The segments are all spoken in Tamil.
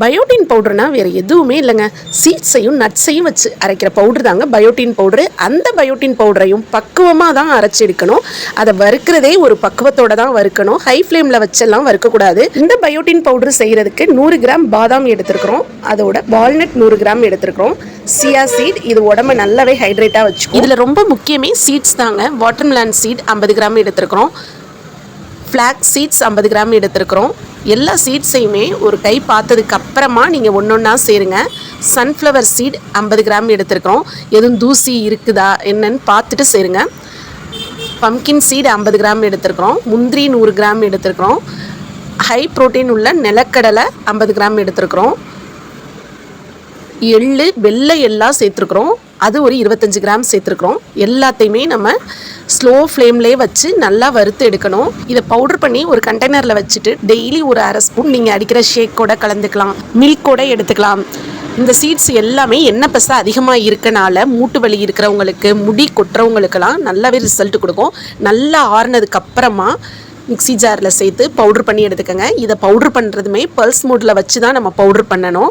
பயோட்டின் பவுடர்னா வேறு எதுவுமே இல்லைங்க. சீட்ஸையும் நட்ஸையும் வச்சு அரைக்கிற பவுடர் தாங்க பயோட்டின் பவுடரு. அந்த பயோட்டின் பவுடரையும் பக்குவமாக தான் அரைச்சி எடுக்கணும். அதை வறுக்கிறதே ஒரு பக்குவத்தோட தான் வறுக்கணும். ஹை ஃப்ளேமில் வச்செல்லாம் வறுக்கக்கூடாது. இந்த பயோட்டின் பவுடர் செய்கிறதுக்கு நூறு கிராம் பாதாம் எடுத்துருக்குறோம். அதோட வால்நட் நூறு கிராம் எடுத்துருக்குறோம். சியா சீட் இது உடம்ப நல்லாவே ஹைட்ரேட்டாக வச்சு இதில் ரொம்ப முக்கியமே சீட்ஸ் தாங்க. வாட்டர்மெலான் சீட் ஐம்பது கிராம் எடுத்துருக்குறோம். ஃப்ளாக் சீட்ஸ் ஐம்பது கிராம் எடுத்துருக்குறோம். எல்லா சீட்ஸையுமே ஒரு கை பார்த்ததுக்கு அப்புறமா நீங்கள் ஒன்று ஒன்றா சேருங்க. சன்ஃப்ளவர் சீட் ஐம்பது கிராம் எடுத்துருக்குறோம். எதுவும் தூசி இருக்குதா என்னன்னு பார்த்துட்டு சேருங்க. பம்கின் சீடு ஐம்பது கிராம் எடுத்துருக்குறோம். முந்திரி நூறு கிராம் எடுத்துருக்குறோம். ஹை புரோட்டீன் உள்ள நிலக்கடலை ஐம்பது கிராம் எடுத்துருக்குறோம். எள்ளு வெள்ளை எல்லாம் சேர்த்துருக்குறோம். அது ஒரு இருபத்தஞ்சி கிராம் சேர்த்துருக்குறோம். எல்லாத்தையுமே நம்ம ஸ்லோ ஃப்ளேம்லேயே வச்சு நல்லா வறுத்து எடுக்கணும். இதை பவுடர் பண்ணி ஒரு கண்டெய்னரில் வச்சுட்டு டெய்லி ஒரு அரை ஸ்பூன் நீங்கள் அடிக்கிற ஷேக் கூட கலந்துக்கலாம். மில்க் கூட எடுத்துக்கலாம். இந்த சீட்ஸ் எல்லாமே எண்ணெய் பசை அதிகமாக இருக்கனால மூட்டு வலி இருக்கிறவங்களுக்கு முடி கொட்டுறவங்களுக்கெல்லாம் நல்லாவே ரிசல்ட் கொடுக்கும். நல்லா ஆறுனதுக்கு அப்புறமா மிக்ஸி ஜாரில் சேர்த்து பவுட்ரு பண்ணி எடுத்துக்கோங்க. இதை பவுட்ரு பண்ணுறதுமே பல்ஸ் மூட்டில் வச்சு தான் நம்ம பவுட்ரு பண்ணணும்.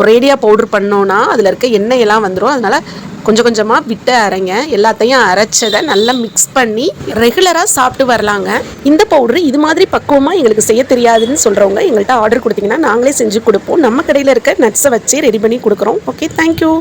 ஒரேடியாக பவுட்ரு பண்ணோன்னா அதில் இருக்க எண்ணெயெல்லாம் வந்துடும் அதனால் கொஞ்சம் கொஞ்சமாக விட்டு அரைங்க. எல்லாத்தையும் அரைச்சதை நல்லா மிக்ஸ் பண்ணி ரெகுலராக சாப்பிட்டு வரலாங்க. இந்த பவுடர் இது மாதிரி பக்குவமாக எங்களுக்கு செய்ய தெரியாதுன்னு சொல்கிறவங்க எங்கள்கிட்ட ஆர்டர் கொடுத்தீங்கன்னா நாங்களே செஞ்சு கொடுப்போம். நம்ம கடையில் இருக்க நட்ஸை வச்சே ரெடி பண்ணி கொடுக்குறோம். Okay thank you